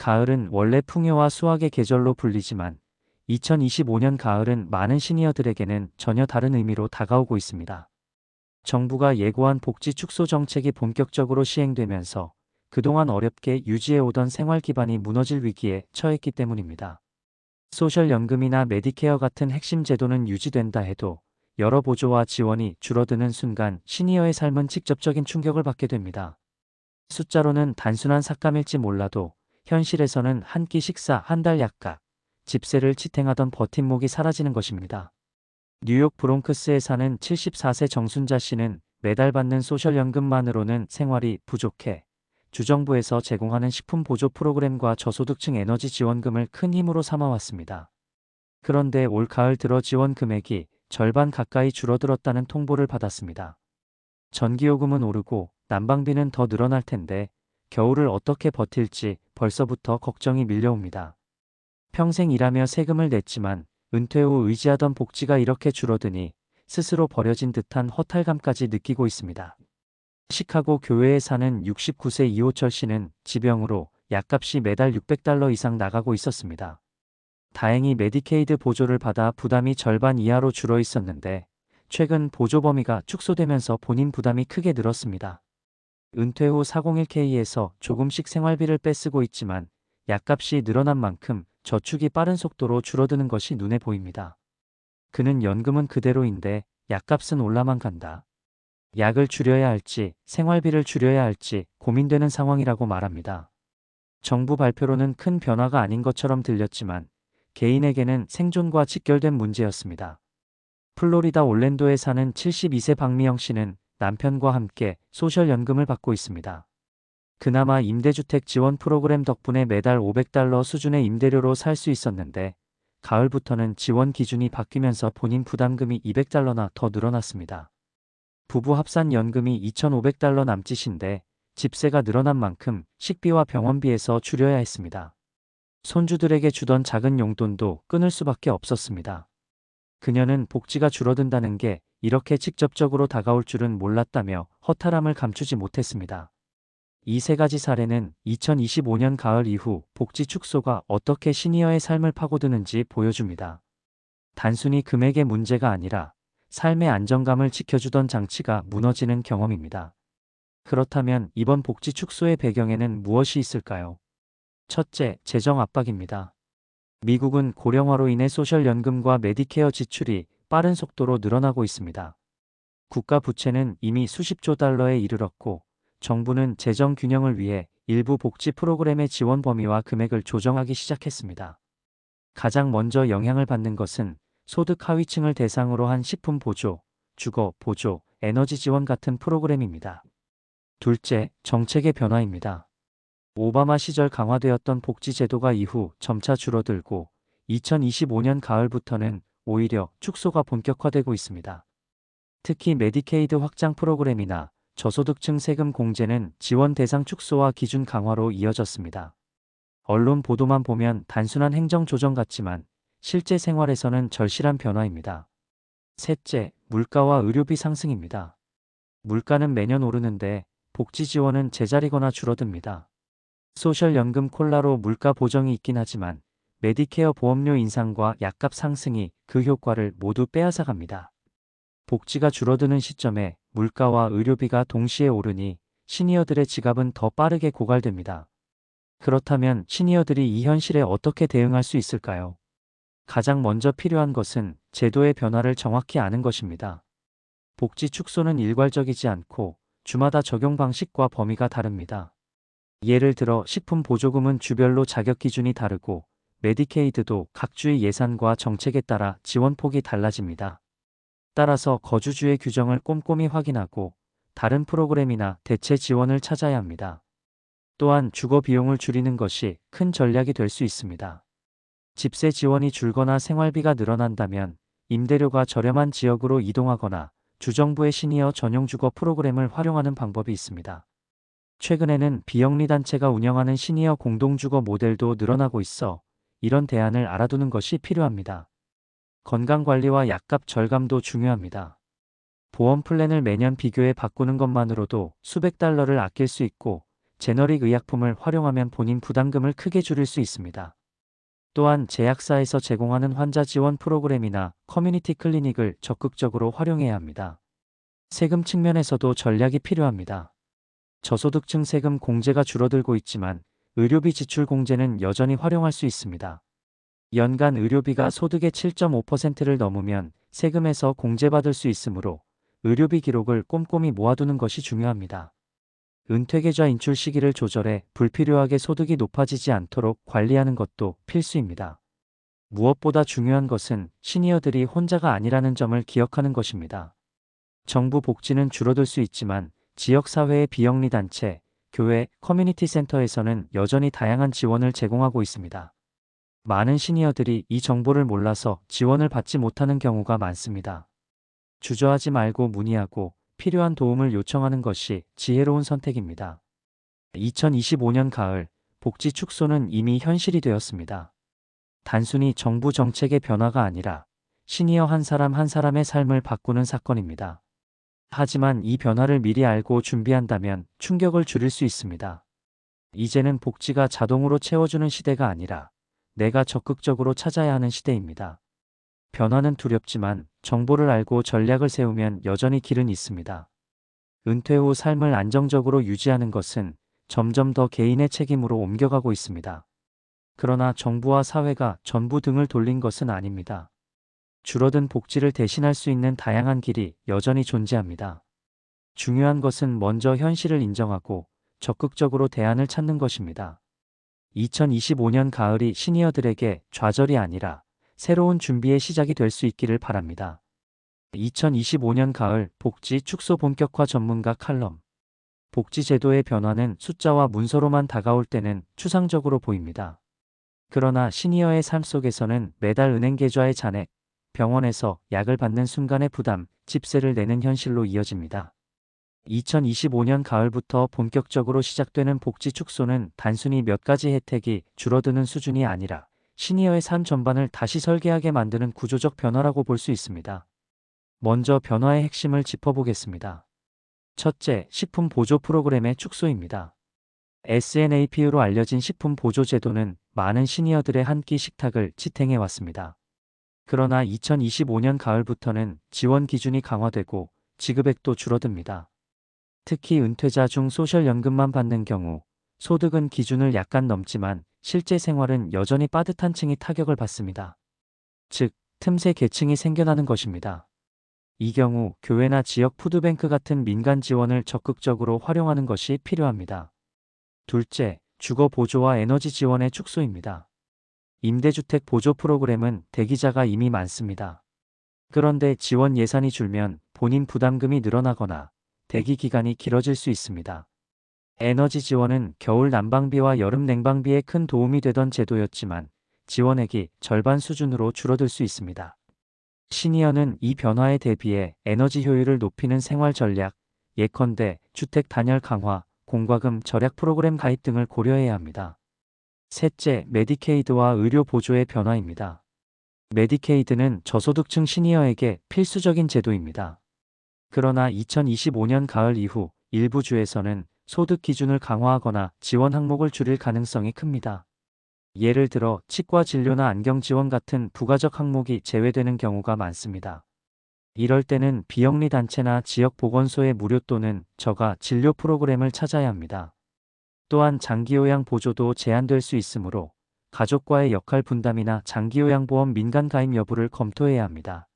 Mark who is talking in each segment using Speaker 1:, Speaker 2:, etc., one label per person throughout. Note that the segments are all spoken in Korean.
Speaker 1: 가을은 원래 풍요와 수확의 계절로 불리지만 2025년 가을은 많은 시니어들에게는 전혀 다른 의미로 다가오고 있습니다. 정부가 예고한 복지 축소 정책이 본격적으로 시행되면서 그동안 어렵게 유지해오던 생활 기반이 무너질 위기에 처했기 때문입니다. 소셜연금이나 메디케어 같은 핵심 제도는 유지된다 해도 여러 보조와 지원이 줄어드는 순간 시니어의 삶은 직접적인 충격을 받게 됩니다. 숫자로는 단순한 삭감일지 몰라도 현실에서는 한 끼 식사 한 달 약값, 집세를 지탱하던 버팀목이 사라지는 것입니다. 뉴욕 브롱크스에 사는 74세 정순자 씨는 매달 받는 소셜연금만으로는 생활이 부족해 주정부에서 제공하는 식품 보조 프로그램과 저소득층 에너지 지원금을 큰 힘으로 삼아왔습니다. 그런데 올 가을 들어 지원 금액이 절반 가까이 줄어들었다는 통보를 받았습니다. 전기요금은 오르고 난방비는 더 늘어날 텐데 겨울을 어떻게 버틸지 벌써부터 걱정이 밀려옵니다. 평생 일하며 세금을 냈지만 은퇴 후 의지하던 복지가 이렇게 줄어드니 스스로 버려진 듯한 허탈감까지 느끼고 있습니다. 시카고 교회에 사는 69세 이호철 씨는 지병으로 약값이 매달 600달러 이상 나가고 있었습니다. 다행히 메디케이드 보조를 받아 부담이 절반 이하로 줄어 있었는데 최근 보조 범위가 축소되면서 본인 부담이 크게 늘었습니다. 은퇴 후 401k에서 조금씩 생활비를 빼쓰고 있지만 약값이 늘어난 만큼 저축이 빠른 속도로 줄어드는 것이 눈에 보입니다. 그는 연금은 그대로인데 약값은 올라만 간다. 약을 줄여야 할지 생활비를 줄여야 할지 고민되는 상황이라고 말합니다. 정부 발표로는 큰 변화가 아닌 것처럼 들렸지만 개인에게는 생존과 직결된 문제였습니다. 플로리다 올랜도에 사는 72세 박미영 씨는 남편과 함께 소셜연금을 받고 있습니다. 그나마 임대주택 지원 프로그램 덕분에 매달 500달러 수준의 임대료로 살 수 있었는데 가을부터는 지원 기준이 바뀌면서 본인 부담금이 200달러나 더 늘어났습니다. 부부 합산 연금이 2,500달러 남짓인데 집세가 늘어난 만큼 식비와 병원비에서 줄여야 했습니다. 손주들에게 주던 작은 용돈도 끊을 수밖에 없었습니다. 그녀는 복지가 줄어든다는 게 이렇게 직접적으로 다가올 줄은 몰랐다며 허탈함을 감추지 못했습니다. 이 세 가지 사례는 2025년 가을 이후 복지 축소가 어떻게 시니어의 삶을 파고드는지 보여줍니다. 단순히 금액의 문제가 아니라 삶의 안정감을 지켜주던 장치가 무너지는 경험입니다. 그렇다면 이번 복지 축소의 배경에는 무엇이 있을까요? 첫째, 재정 압박입니다. 미국은 고령화로 인해 소셜연금과 메디케어 지출이 빠른 속도로 늘어나고 있습니다. 국가 부채는 이미 수십조 달러에 이르렀고 정부는 재정 균형을 위해 일부 복지 프로그램의 지원 범위와 금액을 조정하기 시작했습니다. 가장 먼저 영향을 받는 것은 소득 하위층을 대상으로 한 식품 보조, 주거 보조, 에너지 지원 같은 프로그램입니다. 둘째, 정책의 변화입니다. 오바마 시절 강화되었던 복지 제도가 이후 점차 줄어들고 2025년 가을부터는 오히려 축소가 본격화되고 있습니다. 특히 메디케이드 확장 프로그램이나 저소득층 세금 공제는 지원 대상 축소와 기준 강화로 이어졌습니다. 언론 보도만 보면 단순한 행정 조정 같지만 실제 생활에서는 절실한 변화입니다. 셋째, 물가와 의료비 상승입니다. 물가는 매년 오르는데 복지 지원은 제자리거나 줄어듭니다. 소셜연금 콜라로 물가 보정이 있긴 하지만 메디케어 보험료 인상과 약값 상승이 그 효과를 모두 빼앗아갑니다. 복지가 줄어드는 시점에 물가와 의료비가 동시에 오르니 시니어들의 지갑은 더 빠르게 고갈됩니다. 그렇다면 시니어들이 이 현실에 어떻게 대응할 수 있을까요? 가장 먼저 필요한 것은 제도의 변화를 정확히 아는 것입니다. 복지 축소는 일괄적이지 않고 주마다 적용 방식과 범위가 다릅니다. 예를 들어 식품 보조금은 주별로 자격 기준이 다르고 메디케이드도 각 주의 예산과 정책에 따라 지원폭이 달라집니다. 따라서 거주주의 규정을 꼼꼼히 확인하고 다른 프로그램이나 대체 지원을 찾아야 합니다. 또한 주거 비용을 줄이는 것이 큰 전략이 될 수 있습니다. 집세 지원이 줄거나 생활비가 늘어난다면 임대료가 저렴한 지역으로 이동하거나 주정부의 시니어 전용 주거 프로그램을 활용하는 방법이 있습니다. 최근에는 비영리단체가 운영하는 시니어 공동주거 모델도 늘어나고 있어 이런 대안을 알아두는 것이 필요합니다. 건강관리와 약값 절감도 중요합니다. 보험 플랜을 매년 비교해 바꾸는 것만으로도 수백 달러를 아낄 수 있고 제너릭 의약품을 활용하면 본인 부담금을 크게 줄일 수 있습니다. 또한 제약사에서 제공하는 환자 지원 프로그램이나 커뮤니티 클리닉을 적극적으로 활용해야 합니다. 세금 측면에서도 전략이 필요합니다. 저소득층 세금 공제가 줄어들고 있지만 의료비 지출 공제는 여전히 활용할 수 있습니다. 연간 의료비가 소득의 7.5%를 넘으면 세금에서 공제받을 수 있으므로 의료비 기록을 꼼꼼히 모아두는 것이 중요합니다. 은퇴계좌 인출 시기를 조절해 불필요하게 소득이 높아지지 않도록 관리하는 것도 필수입니다. 무엇보다 중요한 것은 시니어들이 혼자가 아니라는 점을 기억하는 것입니다. 정부 복지는 줄어들 수 있지만 지역사회의 비영리단체, 교회, 커뮤니티 센터에서는 여전히 다양한 지원을 제공하고 있습니다. 많은 시니어들이 이 정보를 몰라서 지원을 받지 못하는 경우가 많습니다. 주저하지 말고 문의하고 필요한 도움을 요청하는 것이 지혜로운 선택입니다. 2025년 가을 복지 축소는 이미 현실이 되었습니다. 단순히 정부 정책의 변화가 아니라 시니어 한 사람 한 사람의 삶을 바꾸는 사건입니다. 하지만 이 변화를 미리 알고 준비한다면 충격을 줄일 수 있습니다. 이제는 복지가 자동으로 채워주는 시대가 아니라 내가 적극적으로 찾아야 하는 시대입니다. 변화는 두렵지만 정보를 알고 전략을 세우면 여전히 길은 있습니다. 은퇴 후 삶을 안정적으로 유지하는 것은 점점 더 개인의 책임으로 옮겨가고 있습니다. 그러나 정부와 사회가 전부 등을 돌린 것은 아닙니다. 줄어든 복지를 대신할 수 있는 다양한 길이 여전히 존재합니다. 중요한 것은 먼저 현실을 인정하고 적극적으로 대안을 찾는 것입니다. 2025년 가을이 시니어들에게 좌절이 아니라 새로운 준비의 시작이 될 수 있기를 바랍니다. 2025년 가을 복지 축소 본격화 전문가 칼럼 복지 제도의 변화는 숫자와 문서로만 다가올 때는 추상적으로 보입니다. 그러나 시니어의 삶 속에서는 매달 은행 계좌의 잔액, 병원에서 약을 받는 순간의 부담, 집세를 내는 현실로 이어집니다. 2025년 가을부터 본격적으로 시작되는 복지 축소는 단순히 몇 가지 혜택이 줄어드는 수준이 아니라 시니어의 삶 전반을 다시 설계하게 만드는 구조적 변화라고 볼 수 있습니다. 먼저 변화의 핵심을 짚어보겠습니다. 첫째, 식품 보조 프로그램의 축소입니다. SNAPU로 알려진 식품 보조 제도는 많은 시니어들의 한 끼 식탁을 지탱해 왔습니다. 그러나 2025년 가을부터는 지원 기준이 강화되고 지급액도 줄어듭니다. 특히 은퇴자 중 소셜연금만 받는 경우 소득은 기준을 약간 넘지만 실제 생활은 여전히 빠듯한 층이 타격을 받습니다. 즉, 틈새 계층이 생겨나는 것입니다. 이 경우 교회나 지역 푸드뱅크 같은 민간 지원을 적극적으로 활용하는 것이 필요합니다. 둘째, 주거 보조와 에너지 지원의 축소입니다. 임대주택 보조 프로그램은 대기자가 이미 많습니다. 그런데 지원 예산이 줄면 본인 부담금이 늘어나거나 대기 기간이 길어질 수 있습니다. 에너지 지원은 겨울 난방비와 여름 냉방비에 큰 도움이 되던 제도였지만 지원액이 절반 수준으로 줄어들 수 있습니다. 시니어는 이 변화에 대비해 에너지 효율을 높이는 생활 전략, 예컨대 주택 단열 강화, 공과금 절약 프로그램 가입 등을 고려해야 합니다. 셋째, 메디케이드와 의료 보조의 변화입니다. 메디케이드는 저소득층 시니어에게 필수적인 제도입니다. 그러나 2025년 가을 이후 일부 주에서는 소득 기준을 강화하거나 지원 항목을 줄일 가능성이 큽니다. 예를 들어 치과 진료나 안경 지원 같은 부가적 항목이 제외되는 경우가 많습니다. 이럴 때는 비영리 단체나 지역 보건소의 무료 또는 저가 진료 프로그램을 찾아야 합니다. 또한 장기요양 보조도 제한될 수 있으므로 가족과의 역할 분담이나 장기요양보험 민간 가입 여부를 검토해야 합니다.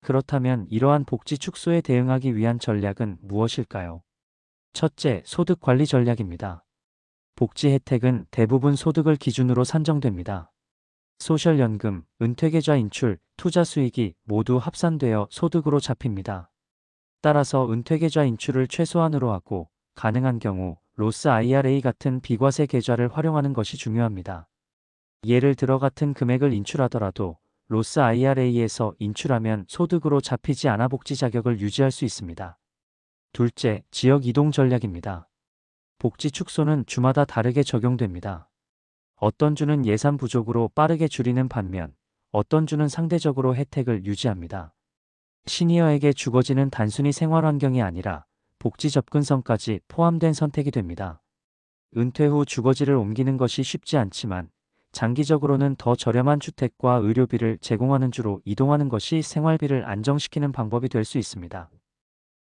Speaker 1: 그렇다면 이러한 복지 축소에 대응하기 위한 전략은 무엇일까요? 첫째, 소득 관리 전략입니다. 복지 혜택은 대부분 소득을 기준으로 산정됩니다. 소셜연금, 은퇴계좌 인출, 투자 수익이 모두 합산되어 소득으로 잡힙니다. 따라서 은퇴계좌 인출을 최소한으로 하고 가능한 경우 로스 IRA 같은 비과세 계좌를 활용하는 것이 중요합니다. 예를 들어 같은 금액을 인출하더라도 로스 IRA에서 인출하면 소득으로 잡히지 않아 복지 자격을 유지할 수 있습니다. 둘째, 지역 이동 전략입니다. 복지 축소는 주마다 다르게 적용됩니다. 어떤 주는 예산 부족으로 빠르게 줄이는 반면 어떤 주는 상대적으로 혜택을 유지합니다. 시니어에게 주거지는 단순히 생활 환경이 아니라 복지 접근성까지 포함된 선택이 됩니다. 은퇴 후 주거지를 옮기는 것이 쉽지 않지만 장기적으로는 더 저렴한 주택과 의료비를 제공하는 주로 이동하는 것이 생활비를 안정시키는 방법이 될 수 있습니다.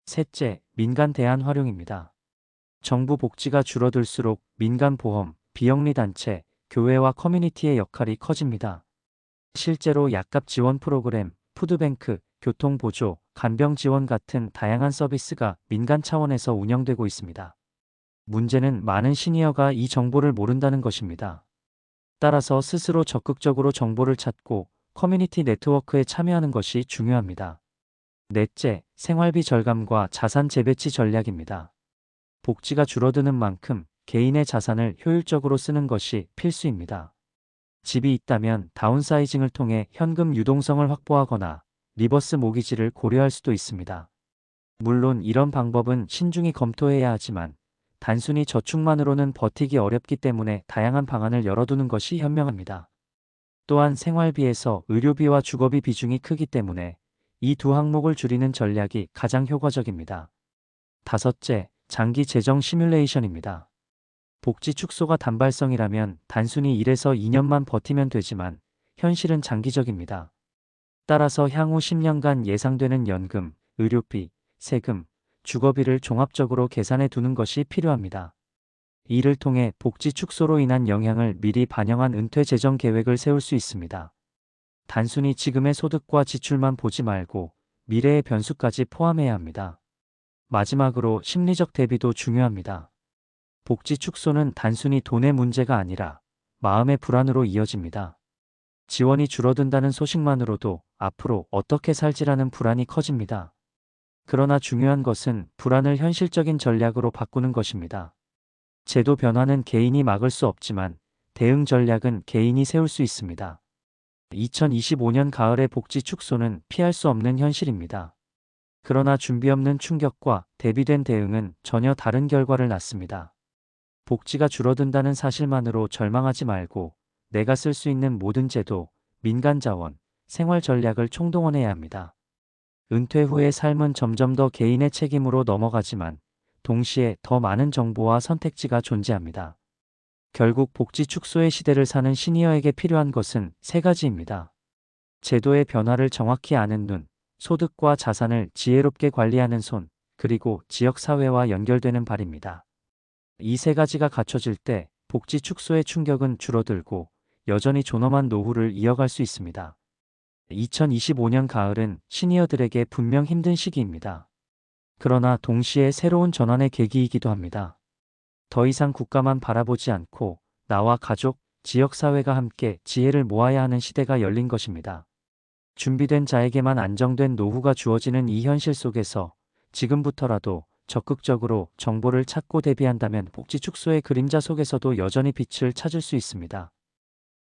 Speaker 1: 셋째, 민간 대안 활용입니다. 정부 복지가 줄어들수록 민간 보험, 비영리 단체, 교회와 커뮤니티의 역할이 커집니다. 실제로 약값 지원 프로그램, 푸드뱅크, 교통 보조, 간병 지원 같은 다양한 서비스가 민간 차원에서 운영되고 있습니다. 문제는 많은 시니어가 이 정보를 모른다는 것입니다. 따라서 스스로 적극적으로 정보를 찾고 커뮤니티 네트워크에 참여하는 것이 중요합니다. 넷째, 생활비 절감과 자산 재배치 전략입니다. 복지가 줄어드는 만큼 개인의 자산을 효율적으로 쓰는 것이 필수입니다. 집이 있다면 다운사이징을 통해 현금 유동성을 확보하거나 리버스 모기지를 고려할 수도 있습니다. 물론 이런 방법은 신중히 검토해야 하지만 단순히 저축만으로는 버티기 어렵기 때문에 다양한 방안을 열어두는 것이 현명합니다. 또한 생활비에서 의료비와 주거비 비중이 크기 때문에 이 두 항목을 줄이는 전략이 가장 효과적입니다. 다섯째, 장기 재정 시뮬레이션입니다. 복지 축소가 단발성이라면 단순히 1에서 2년만 버티면 되지만 현실은 장기적입니다. 따라서 향후 10년간 예상되는 연금, 의료비, 세금, 주거비를 종합적으로 계산해 두는 것이 필요합니다. 이를 통해 복지 축소로 인한 영향을 미리 반영한 은퇴 재정 계획을 세울 수 있습니다. 단순히 지금의 소득과 지출만 보지 말고 미래의 변수까지 포함해야 합니다. 마지막으로 심리적 대비도 중요합니다. 복지 축소는 단순히 돈의 문제가 아니라 마음의 불안으로 이어집니다. 지원이 줄어든다는 소식만으로도 앞으로 어떻게 살지라는 불안이 커집니다. 그러나 중요한 것은 불안을 현실적인 전략으로 바꾸는 것입니다. 제도 변화는 개인이 막을 수 없지만 대응 전략은 개인이 세울 수 있습니다. 2025년 가을의 복지 축소는 피할 수 없는 현실입니다. 그러나 준비 없는 충격과 대비된 대응은 전혀 다른 결과를 낳습니다. 복지가 줄어든다는 사실만으로 절망하지 말고 내가 쓸 수 있는 모든 제도, 민간 자원, 생활 전략을 총동원해야 합니다. 은퇴 후의 삶은 점점 더 개인의 책임으로 넘어가지만 동시에 더 많은 정보와 선택지가 존재합니다. 결국 복지 축소의 시대를 사는 시니어에게 필요한 것은 세 가지입니다. 제도의 변화를 정확히 아는 눈, 소득과 자산을 지혜롭게 관리하는 손, 그리고 지역사회와 연결되는 발입니다. 이 세 가지가 갖춰질 때 복지 축소의 충격은 줄어들고 여전히 존엄한 노후를 이어갈 수 있습니다. 2025년 가을은 시니어들에게 분명 힘든 시기입니다. 그러나 동시에 새로운 전환의 계기이기도 합니다. 더 이상 국가만 바라보지 않고 나와 가족, 지역사회가 함께 지혜를 모아야 하는 시대가 열린 것입니다. 준비된 자에게만 안정된 노후가 주어지는 이 현실 속에서 지금부터라도 적극적으로 정보를 찾고 대비한다면 복지 축소의 그림자 속에서도 여전히 빛을 찾을 수 있습니다.